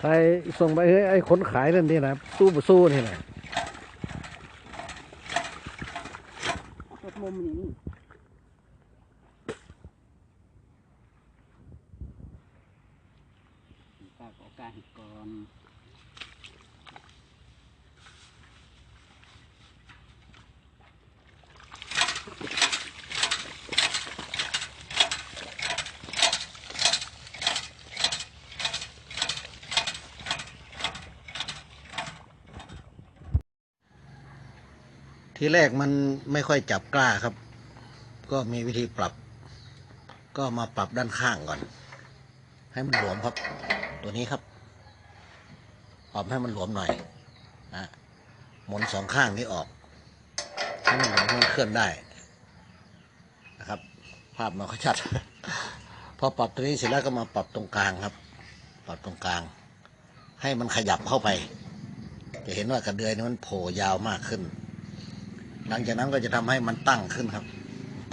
ใครส่งไปให้ไอ้คนขายนั่นนี่นะสู้บ่สู้นี่นะตดมุมอย่างนี้กากออกกาเห็ดก่อน ทีแรกมันไม่ค่อยจับกล้าครับ ก็มีวิธีปรับ ก็มาปรับด้านข้างก่อน ให้มันหลวมครับ ตัวนี้ครับปรับให้มันหลวมหน่อยนะหมุนสองข้างนี้ออกให้มันหลวมให้มันเคลื่อนได้นะครับ ภาพมันก็ชัด พอปรับตัวนี้เสร็จแล้วก็มาปรับตรงกลางครับ ปรับตรงกลาง ให้มันขยับเข้าไป จะเห็นว่ากระเดือยนี้มันโผล่ยาวมากขึ้น หลังจากนั้นก็จะทำให้มันตั้งขึ้นครับ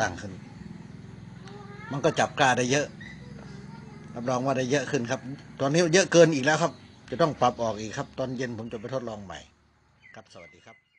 ตั้งขึ้น มันก็จับกล้าได้เยอะรับรองว่าได้เยอะขึ้นครับ ตอนนี้เยอะเกินอีกแล้วครับ จะต้องปรับออกอีกครับ ตอนเย็นผมจะไปทดลองใหม่ ครับสวัสดีครับ